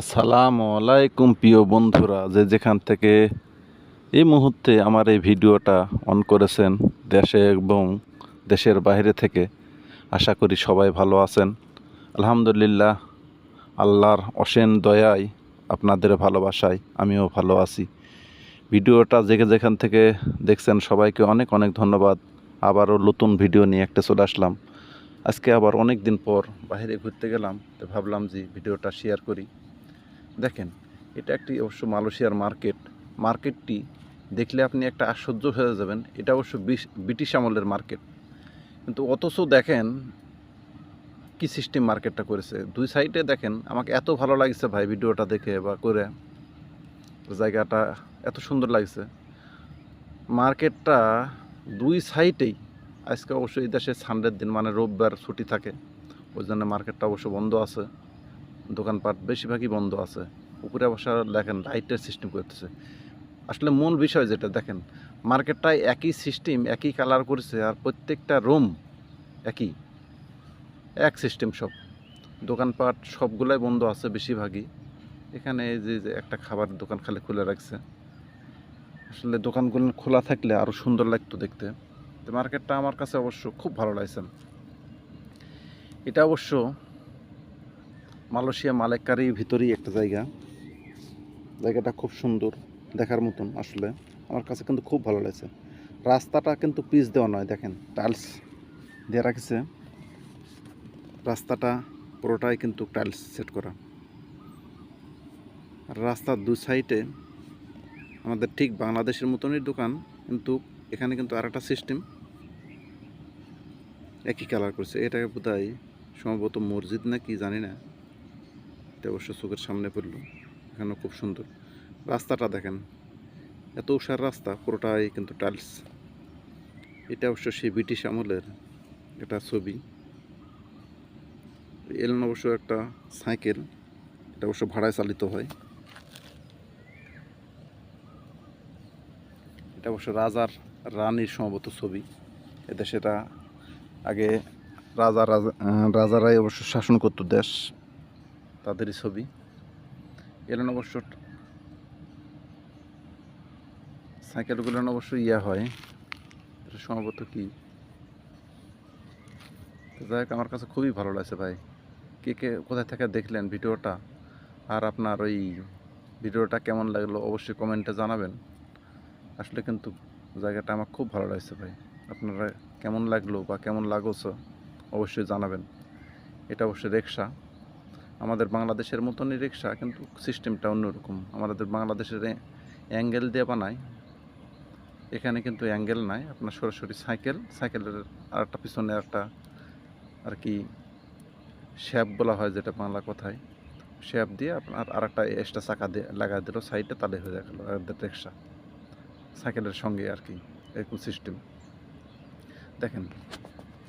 আসসালামু আলাইকুম, প্রিয় বন্ধুরা। যে যেখান থেকে এই মুহূর্তে আমার এই ভিডিওটা অন করেছেন, দেশে এবং দেশের বাইরে থেকে, আশা করি সবাই ভালো আছেন। আলহামদুলিল্লাহ, আল্লাহর অসেন দয়ায় আপনাদের ভালোবাসায় আমিও ভালো আছি। ভিডিওটা যে যেখান থেকে দেখছেন, সবাইকে অনেক অনেক ধন্যবাদ। আবারও নতুন ভিডিও নিয়ে একটা চলে আসলাম। আজকে আবার অনেক দিন পর বাইরে ঘুরতে গেলাম, তো ভাবলাম যে ভিডিওটা শেয়ার করি। দেখেন, এটা একটি অবশ্য মালয়েশিয়ার মার্কেট। মার্কেটটি দেখলে আপনি একটা আশ্চর্য হয়ে যাবেন, এটা অবশ্য বিশ- ব্রিটিশ আমলের মার্কেট। কিন্তু অথচ দেখেন কি সিস্টেম মার্কেটটা করেছে। দুই সাইডে দেখেন, আমাকে এত ভালো লাগছে ভাই ভিডিওটা দেখে বা করে। জায়গাটা এত সুন্দর লাগছে। মার্কেটটা দুই সাইডেই, আজকে অবশ্য এই দেশে সানডের দিন মানে রোববার ছুটি থাকে। ওই জন্য মার্কেটটা অবশ্য বন্ধ আছে। দোকানপাট বেশিরভাগই বন্ধ আছে। উপরে বসা দেখেন লাইটের সিস্টেম করতেছে। আসলে মূল বিষয় যেটা, দেখেন মার্কেটটায় একই সিস্টেম একই কালার করেছে আর প্রত্যেকটা রুম একই। এক সিস্টেম সব। দোকানপাট সবগুলাই বন্ধ আছে বেশিরভাগই। এখানে যে একটা খাবার দোকান খালি খুলে রাখছে। আসলে দোকানগুলো খোলা থাকলে আরও সুন্দর লাগতো দেখতে। তো মার্কেটটা আমার কাছে অবশ্য খুব ভালো লাগছে। এটা অবশ্য মালয়েশিয়া মালেকারির ভিতরেই একটা জায়গা। জায়গাটা খুব সুন্দর, দেখার মতন আসলে। আমার কাছে কিন্তু খুব ভালো লাগছে। রাস্তাটা কিন্তু পিচ দেওয়া নয়, দেখেন, টাইলস দিয়ে রাখছে। রাস্তাটা পুরোটাই কিন্তু টাইলস সেট করা। আর রাস্তার দু সাইডে আমাদের ঠিক বাংলাদেশের মতনই দোকান, কিন্তু এখানে কিন্তু আর একটা সিস্টেম। একই কালার করছে। এটাকে বোধ সম্ভবত মসজিদ না কি জানি না। এটা অবশ্য চোখের সামনে পড়ল। এখানে খুব সুন্দর। রাস্তাটা দেখেন। এত উষার রাস্তা, পুরোটাই কিন্তু টাইলস। এটা অবশ্য সেই ব্রিটিশ আমলের একটা ছবি। এলেন অবশ্য একটা সাইকেল। এটা অবশ্য ভাড়ায় চালিত হয়। এটা অবশ্য রাজার রানীর সম্ভবত ছবি। এদেশেরা আগে রাজা রাজা রাজারাই অবশ্য শাসন করতো দেশ। তাদেরই ছবি। এলেন অবশ্য সাইকেলগুলো অবশ্য ইয়া হয়। সম্ভবত কি? যাই হোক, আমার কাছে খুবই ভালো লাগছে ভাই। কে কে কোথায় থেকে দেখলেন ভিডিওটা? আর আপনার ওই ভিডিওটা কেমন লাগল অবশ্যই কমেন্টে জানাবেন। আসলে কিন্তু জায়গাটা আমার খুব ভালো লাগছে ভাই। আপনারা কেমন লাগল বা কেমন লাগছে অবশ্যই জানাবেন। এটা অবশ্যই রিক্সা। আমাদের বাংলাদেশের মতনই রিক্সা কিন্তু সিস্টেমটা অন্যরকম। আমাদের বাংলাদেশের অ্যাঙ্গেল দিয়ে বানায়। এখানে কিন্তু অ্যাঙ্গেল নাই, আপনার সরাসরি সাইকেল সাইকেলের আর একটা পিছনে একটা আর কি শ্যাপ বলা হয় যেটা বাংলা কথায়। শ্যাপ দিয়ে আপনার আর একটা এক্সট্রা চাকা দিয়ে লাগা দিল সাইডে তাহলে হয়ে গেল রিক্সা সাইকেলের সঙ্গে আর কি, এরকম সিস্টেম দেখেন